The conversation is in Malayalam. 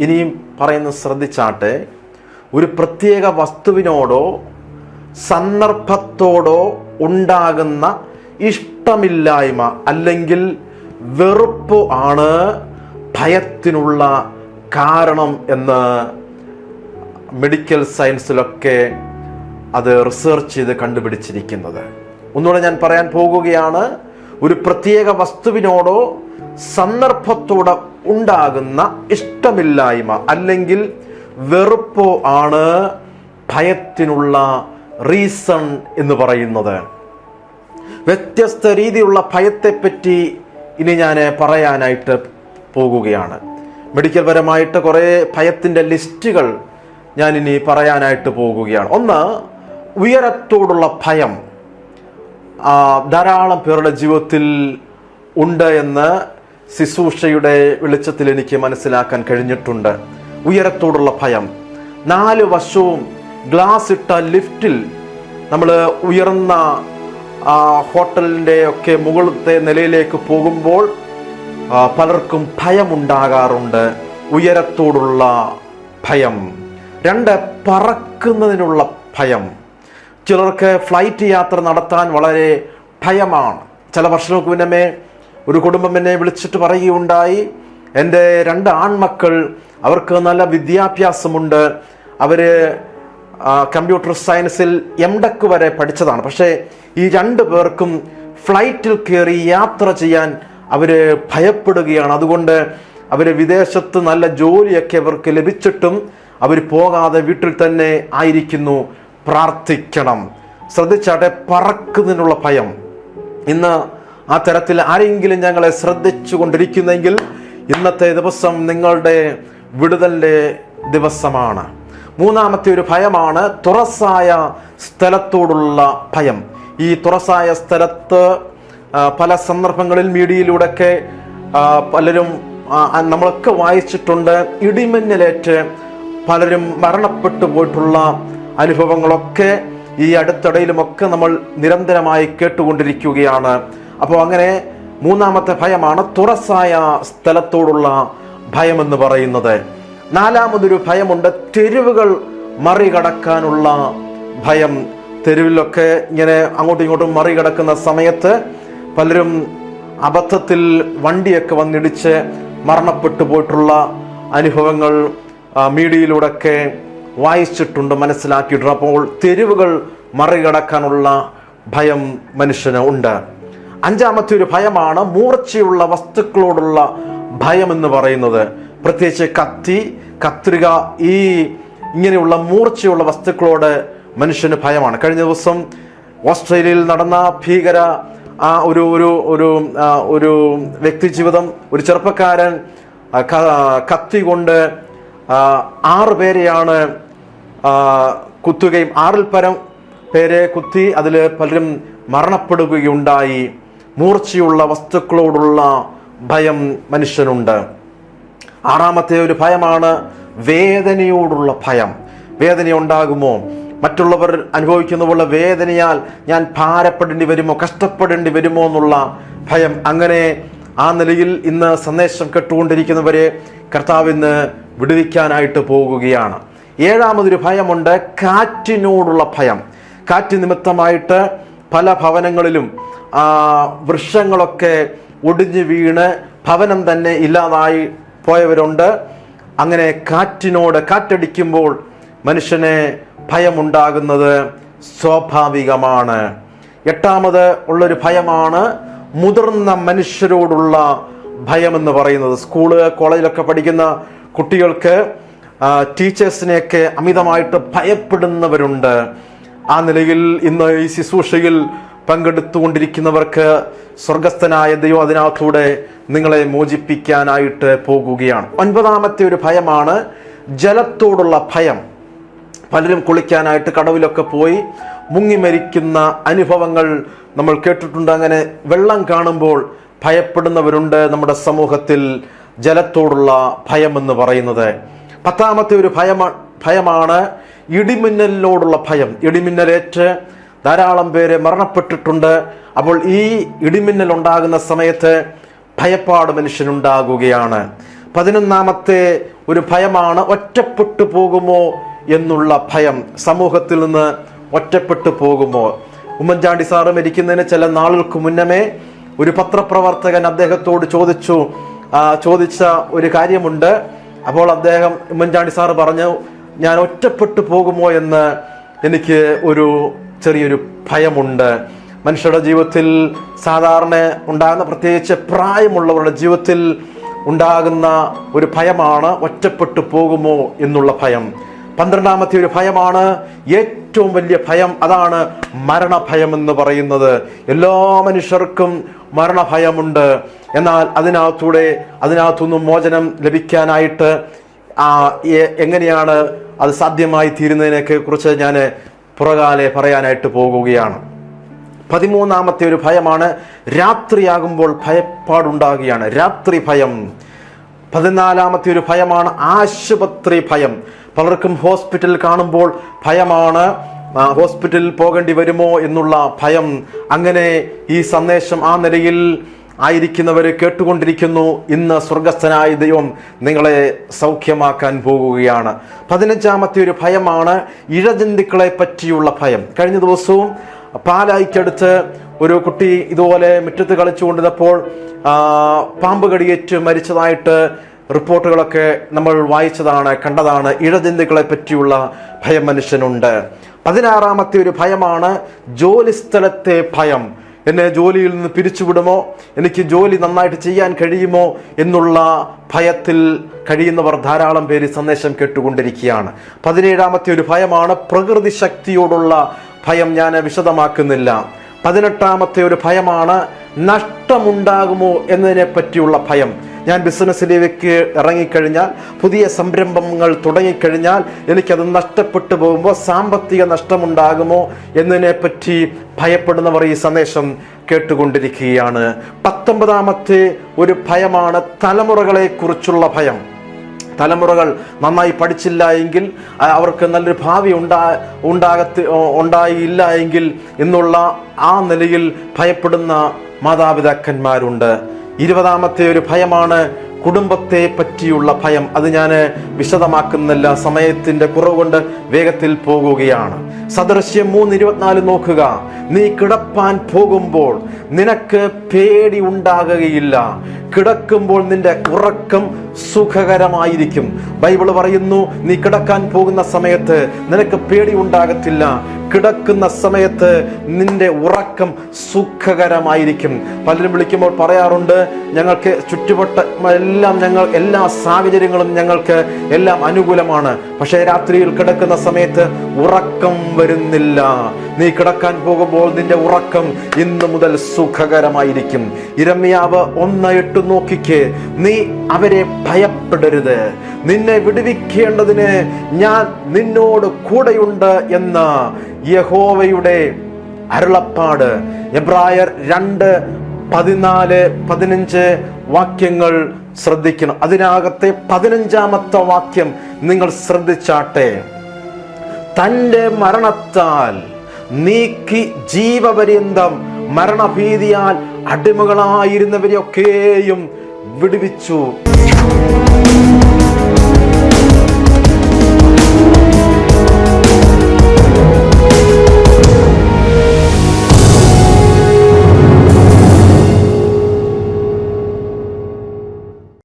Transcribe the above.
ഇനിയും പറയുന്ന ശ്രദ്ധിച്ചാട്ടെ ഒരു പ്രത്യേക വസ്തുവിനോടോ സന്ദർഭത്തോടോ ഉണ്ടാകുന്ന ഇഷ്ടമില്ലായ്മ അല്ലെങ്കിൽ വെറുപ്പ് ആണ് ഭയത്തിനുള്ള കാരണം എന്ന് മെഡിക്കൽ സയൻസിലൊക്കെ അത് റിസർച്ച് ചെയ്ത് കണ്ടുപിടിച്ചിരിക്കുന്നത്. ഒന്നുകൂടെ ഞാൻ പറയാൻ പോകുകയാണ് ഒരു പ്രത്യേക വസ്തുവിനോടോ സന്ദർഭത്തോടെ ഉണ്ടാകുന്ന ഇഷ്ടമില്ലായ്മ അല്ലെങ്കിൽ വെറുപ്പോ ആണ് ഭയത്തിനുള്ള റീസൺ എന്ന് പറയുന്നത്. വ്യത്യസ്ത രീതിയിലുള്ള ഭയത്തെപ്പറ്റി ഇനി ഞാൻ പറയാനായിട്ട് പോകുകയാണ്. മെഡിക്കൽ പരമായിട്ട് കുറേ ഭയത്തിന്റെ ലിസ്റ്റുകൾ ഞാൻ ഇനി പറയാനായിട്ട് പോകുകയാണ്. ഒന്ന് ഉയരത്തോടുള്ള ഭയം. ധാരാളം പേരുടെ ജീവിതത്തിൽ ഉണ്ട് എന്ന് ശുശ്രൂഷയുടെ വെളിച്ചത്തിൽ എനിക്ക് മനസ്സിലാക്കാൻ കഴിഞ്ഞിട്ടുണ്ട്. ഉയരത്തോടുള്ള ഭയം. നാല് വശവും ഗ്ലാസ് ഇട്ട ലിഫ്റ്റിൽ നമ്മൾ ഉയർന്ന ഹോട്ടലിന്റെ ഒക്കെ മുകളിലത്തെ നിലയിലേക്ക് പോകുമ്പോൾ പലർക്കും ഭയമുണ്ടാകാറുണ്ട്. ഉയരത്തോടുള്ള ഭയം. രണ്ട് പറക്കുന്നതിനുള്ള ഭയം. ചിലർക്ക് ഫ്ലൈറ്റ് യാത്ര നടത്താൻ വളരെ ഭയമാണ്. ചില വർഷങ്ങൾക്ക് മുന്നമേ ഒരു കുടുംബം എന്നെ വിളിച്ചിട്ട് പറയുകയുണ്ടായി. എന്റെ രണ്ട് ആൺമക്കൾ അവർക്ക് നല്ല വിദ്യാഭ്യാസമുണ്ട്. അവർ കമ്പ്യൂട്ടർ സയൻസിൽ എം ടെക് വരെ പഠിച്ചതാണ്. പക്ഷേ ഈ രണ്ട് പേർക്കും ഫ്ലൈറ്റിൽ കയറി യാത്ര ചെയ്യാൻ അവർ ഭയപ്പെടുകയാണ്. അതുകൊണ്ട് അവർ വിദേശത്ത് നല്ല ജോലിയൊക്കെ അവർക്ക് ലഭിച്ചിട്ടും അവർ പോകാതെ വീട്ടിൽ തന്നെ ആയിരിക്കുന്നു. പ്രാർത്ഥിക്കണം. ശ്രദ്ധിച്ചാട്ടെ പറക്കുന്നതിനുള്ള ഭയം. ഇന്ന് ആ തരത്തിൽ ആരെങ്കിലും ഞങ്ങളെ ശ്രദ്ധിച്ചു കൊണ്ടിരിക്കുന്നെങ്കിൽ ഇന്നത്തെ ദിവസം നിങ്ങളുടെ വിടുതലിന്റെ ദിവസമാണ്. മൂന്നാമത്തെ ഒരു ഭയമാണ് തുറസായ സ്ഥലത്തോടുള്ള ഭയം. ഈ തുറസായ സ്ഥലത്ത് പല സന്ദർഭങ്ങളിൽ മീഡിയയിലൂടെയൊക്കെ പലരും നമ്മളൊക്കെ വായിച്ചിട്ടുണ്ട് ഇടിമിന്നലേറ്റ് പലരും മരണപ്പെട്ടു പോയിട്ടുള്ള അനുഭവങ്ങളൊക്കെ ഈ അടുത്തിടയിലുമൊക്കെ നമ്മൾ നിരന്തരമായി കേട്ടുകൊണ്ടിരിക്കുകയാണ്. അപ്പോൾ അങ്ങനെ മൂന്നാമത്തെ ഭയമാണ് തുറസായ സ്ഥലത്തോടുള്ള ഭയമെന്ന് പറയുന്നത്. നാലാമതൊരു ഭയമുണ്ട് തെരുവുകൾ മറികടക്കാനുള്ള ഭയം. തെരുവിലൊക്കെ ഇങ്ങനെ അങ്ങോട്ടും ഇങ്ങോട്ടും മറികടക്കുന്ന സമയത്ത് പലരും അബദ്ധത്തിൽ വണ്ടിയൊക്കെ വന്നിടിച്ച് മരണപ്പെട്ടു പോയിട്ടുള്ള അനുഭവങ്ങൾ മീഡിയയിലൂടെയൊക്കെ വായിച്ചിട്ടുണ്ട് മനസ്സിലാക്കിയിട്ടുണ്ട്. അപ്പോൾ തെരുവുകൾ മറികടക്കാനുള്ള ഭയം മനുഷ്യന് ഉണ്ട്. അഞ്ചാമത്തെ ഒരു ഭയമാണ് മൂർച്ചയുള്ള വസ്തുക്കളോടുള്ള ഭയം എന്ന് പറയുന്നത്. പ്രത്യേകിച്ച് കത്തി കത്രിക ഈ ഇങ്ങനെയുള്ള മൂർച്ചയുള്ള വസ്തുക്കളോട് മനുഷ്യന് ഭയമാണ്. കഴിഞ്ഞ ദിവസം ഓസ്ട്രേലിയയിൽ നടന്ന ഭീകര ആ ഒരു ഒരു ഒരു ഒരു വ്യക്തി ജീവിതം ഒരു ചെറുപ്പക്കാരൻ കത്തി കൊണ്ട് ആറ് പേരെയാണ് കുത്തുകയും ആറിൽ പരം പേരെ കുത്തി അതിൽ പലരും മരണപ്പെടുകയുണ്ടായി. മൂർച്ചയുള്ള വസ്തുക്കളോടുള്ള ഭയം മനുഷ്യനുണ്ട്. ആറാമത്തെ ഒരു ഭയമാണ് വേദനയോടുള്ള ഭയം. വേദന ഉണ്ടാകുമോ? മറ്റുള്ളവർ അനുഭവിക്കുന്ന പോലെ വേദനയാൽ ഞാൻ ഭാരപ്പെടേണ്ടി വരുമോ? കഷ്ടപ്പെടേണ്ടി വരുമോ എന്നുള്ള ഭയം. അങ്ങനെ ആ നിലയിൽ ഇന്ന് സന്ദേശം കെട്ടുകൊണ്ടിരിക്കുന്നവരെ കർത്താവ് ഇന്ന് വിടുവിക്കാനായിട്ട് പോകുകയാണ്. ഏഴാമതൊരു ഭയമുണ്ട് കാറ്റിനോടുള്ള ഭയം. കാറ്റ് നിമിത്തമായിട്ട് പല ഭവനങ്ങളിലും വൃക്ഷങ്ങളൊക്കെ ഒടിഞ്ഞു വീണ് ഭവനം തന്നെ ഇല്ലാതായി പോയവരുണ്ട്. അങ്ങനെ കാറ്റിനോട് കാറ്റടിക്കുമ്പോൾ മനുഷ്യനെ ഭയമുണ്ടാകുന്നത് സ്വാഭാവികമാണ്. എട്ടാമത് ഉള്ളൊരു ഭയമാണ് മുതിർന്ന മനുഷ്യരോടുള്ള ഭയം എന്ന് പറയുന്നത്. സ്കൂൾ കോളേജിലൊക്കെ പഠിക്കുന്ന കുട്ടികൾക്ക് ടീച്ചേഴ്സിനെയൊക്കെ അമിതമായിട്ട് ഭയപ്പെടുന്നവരുണ്ട്. ആ നിലയിൽ ഇന്ന് ഈ ശുശ്രൂഷയിൽ പങ്കെടുത്തുകൊണ്ടിരിക്കുന്നവർക്ക് സ്വർഗസ്ഥനായ ദൈവം അതിനകത്തൂടെ നിങ്ങളെ മോചിപ്പിക്കാനായിട്ട് പോകുകയാണ്. ഒൻപതാമത്തെ ഒരു ഭയമാണ് ജലത്തോടുള്ള ഭയം. പലരും കുളിക്കാനായിട്ട് കടവിലൊക്കെ പോയി മുങ്ങി മരിക്കുന്ന അനുഭവങ്ങൾ നമ്മൾ കേട്ടിട്ടുണ്ട്. അങ്ങനെ വെള്ളം കാണുമ്പോൾ ഭയപ്പെടുന്നവരുണ്ട് നമ്മുടെ സമൂഹത്തിൽ ജലത്തോടുള്ള ഭയം എന്ന് പറയുന്നത്. പത്താമത്തെ ഒരു ഭയമാണ് ഭയമാണ് ഇടിമിന്നലിനോടുള്ള ഭയം. ഇടിമിന്നലേറ്റ് ധാരാളം പേര് മരണപ്പെട്ടിട്ടുണ്ട്. അപ്പോൾ ഈ ഇടിമിന്നൽ ഉണ്ടാകുന്ന സമയത്ത് ഭയപ്പാട് മനുഷ്യനുണ്ടാകുകയാണ്. പതിനൊന്നാമത്തെ ഒരു ഭയമാണ് ഒറ്റപ്പെട്ടു പോകുമോ എന്നുള്ള ഭയം സമൂഹത്തിൽ നിന്ന് ഒറ്റപ്പെട്ടു പോകുമോ? ഉമ്മൻചാണ്ടി സാറ് മരിക്കുന്നതിന് ചില നാളുകൾക്ക് മുന്നമേ ഒരു പത്രപ്രവർത്തകൻ അദ്ദേഹത്തോട് ചോദിച്ചു. ചോദിച്ച ഒരു കാര്യമുണ്ട്. അപ്പോൾ അദ്ദേഹം ഉമ്മൻചാണ്ടി സാറ് പറഞ്ഞു ഞാൻ ഒറ്റപ്പെട്ടു പോകുമോ എന്ന് എനിക്ക് ഒരു ചെറിയൊരു ഭയമുണ്ട്. മനുഷ്യരുടെ ജീവിതത്തിൽ സാധാരണ ഉണ്ടാകുന്ന പ്രത്യേകിച്ച് പ്രായമുള്ളവരുടെ ജീവിതത്തിൽ ഉണ്ടാകുന്ന ഒരു ഭയമാണ് ഒറ്റപ്പെട്ടു പോകുമോ എന്നുള്ള ഭയം. പന്ത്രണ്ടാമത്തെ ഒരു ഭയമാണ് ഏറ്റവും വലിയ ഭയം അതാണ് മരണഭയം എന്ന് പറയുന്നത്. എല്ലാ മനുഷ്യർക്കും മരണഭയമുണ്ട്. എന്നാൽ അതിനകത്തൂടെ അതിനകത്തുനിന്നും മോചനം ലഭിക്കാനായിട്ട് എങ്ങനെയാണ് അത് സാധ്യമായി തീരുന്നതിനൊക്കെ കുറിച്ച് ഞാൻ പുറകാലെ പറയാനായിട്ട് പോകുകയാണ്. പതിമൂന്നാമത്തെ ഒരു ഭയമാണ് രാത്രിയാകുമ്പോൾ ഭയപ്പാടുണ്ടാകുകയാണ്. രാത്രി ഭയം. പതിനാലാമത്തെ ഒരു ഭയമാണ് ആശുപത്രി ഭയം. പലർക്കും ഹോസ്പിറ്റൽ കാണുമ്പോൾ ഭയമാണ് ഹോസ്പിറ്റലിൽ പോകേണ്ടി വരുമോ എന്നുള്ള ഭയം. അങ്ങനെ ഈ സന്ദേശം ആ നിലയിൽ ആയിരിക്കുന്നവർ കേട്ടുകൊണ്ടിരിക്കുന്നു. ഇന്ന് സ്വർഗസ്ഥനായ ദൈവം നിങ്ങളെ സൗഖ്യമാക്കാൻ പോകുകയാണ്. പതിനഞ്ചാമത്തെ ഒരു ഭയമാണ് ഇഴജന്തുക്കളെ പറ്റിയുള്ള ഭയം. കഴിഞ്ഞ ദിവസവും പാലായിക്കടുത്ത് ഒരു കുട്ടി ഇതുപോലെ മുറ്റത്ത് കളിച്ചുകൊണ്ടിരുന്നപ്പോൾ കൊണ്ടിരുന്നപ്പോൾ പാമ്പ് കടിയേറ്റ് മരിച്ചതായിട്ട് റിപ്പോർട്ടുകളൊക്കെ നമ്മൾ വായിച്ചതാണ് കണ്ടതാണ്. ഇഴജന്തുക്കളെ പറ്റിയുള്ള ഭയം മനുഷ്യനുണ്ട്. പതിനാറാമത്തെ ഒരു ഭയമാണ് ജോലിസ്ഥലത്തെ ഭയം. എന്നെ ജോലിയിൽ നിന്ന് പിരിച്ചുവിടുമോ? എനിക്ക് ജോലി നന്നായിട്ട് ചെയ്യാൻ കഴിയുമോ? എന്നുള്ള ഭയത്തിൽ കഴിയുന്നവർ ധാരാളം പേര് സന്ദേശം കേട്ടുകൊണ്ടിരിക്കുകയാണ്. പതിനേഴാമത്തെ ഒരു ഭയമാണ് പ്രകൃതി ശക്തിയോടുള്ള ഭയം. ഞാൻ വിശദമാക്കുന്നില്ല. പതിനെട്ടാമത്തെ ഒരു ഭയമാണ് നഷ്ടമുണ്ടാകുമോ എന്നതിനെ പറ്റിയുള്ള ഭയം. ഞാൻ ബിസിനസ്സിലേക്ക് ഇറങ്ങിക്കഴിഞ്ഞാൽ പുതിയ സംരംഭങ്ങൾ തുടങ്ങിക്കഴിഞ്ഞാൽ എനിക്കത് നഷ്ടപ്പെട്ടു പോകുമ്പോൾ സാമ്പത്തിക നഷ്ടമുണ്ടാകുമോ എന്നതിനെപ്പറ്റി ഭയപ്പെടുന്നവർ ഈ സന്ദേശം കേട്ടുകൊണ്ടിരിക്കുകയാണ്. പത്തൊമ്പതാമത്തെ ഒരു ഭയമാണ് തലമുറകളെ കുറിച്ചുള്ള ഭയം. തലമുറകൾ നന്നായി പഠിച്ചില്ല എങ്കിൽ അവർക്ക് നല്ലൊരു ഭാവി ഉണ്ടാ ഉണ്ടാകത്തി ഉണ്ടായില്ല എങ്കിൽ എന്നുള്ള ആ നിലയിൽ ഭയപ്പെടുന്ന മാതാപിതാക്കന്മാരുണ്ട്. ഇരുപതാമത്തെ ഒരു ഭയമാണ് കുടുംബത്തെ പറ്റിയുള്ള ഭയം. അത് ഞാൻ വിശദമാക്കുന്നില്ല. സമയത്തിന്റെ കുറവ് കൊണ്ട് വേഗത്തിൽ പോകുകയാണ്. സദൃശ്യം മൂന്ന് ഇരുപത്തിനാല് നോക്കുക. നീ കിടപ്പാൻ പോകുമ്പോൾ നിനക്ക് പേടി ഉണ്ടാകുകയില്ല. കിടക്കുമ്പോൾ നിന്റെ ഉറക്കം സുഖകരമായിരിക്കും. ബൈബിൾ പറയുന്നു നീ കിടക്കാൻ പോകുന്ന സമയത്ത് നിനക്ക് പേടി ഉണ്ടാകത്തില്ല. കിടക്കുന്ന സമയത്ത് നിന്റെ ഉറക്കം സുഖകരമായിരിക്കും. പലരും വിളിക്കുമ്പോൾ പറയാറുണ്ട് ഞങ്ങൾക്ക് ചുറ്റുവട്ട എല്ലാം ഞങ്ങൾ എല്ലാ സാഹചര്യങ്ങളും ഞങ്ങൾക്ക് എല്ലാം അനുകൂലമാണ്. പക്ഷേ രാത്രിയിൽ കിടക്കുന്ന സമയത്ത് ഉറക്കം വരുന്നില്ല. നീ കിടക്കാൻ പോകുമ്പോൾ നിന്റെ ഉറക്കം ഇന്നു മുതൽ സുഖകരമായിരിക്കും. ഇരമ്യാവ് ഒന്ന് എട്ട് നോക്കിക്ക്. നീ അവരെ ഭയപ്പെടരുത്. നിന്നെ വിടുവിക്കേണ്ടതിന് ഞാൻ നിന്നോട് കൂടെയുണ്ട് എന്ന് യഹോവയുടെ അരുളപ്പാട്. എബ്രായർ രണ്ട് പതിനാല് പതിനഞ്ച് വാക്യങ്ങൾ ശ്രദ്ധിക്കണം. അതിനകത്തെ പതിനഞ്ചാമത്തെ വാക്യം നിങ്ങൾ ശ്രദ്ധിച്ചാട്ടെ. തന്റെ മരണത്താൽ നീക്കി ജീവപര്യന്തം മരണഭീതിയാൽ അടിമകളായിരുന്നവരെയൊക്കെയും വിടുവിച്ചു.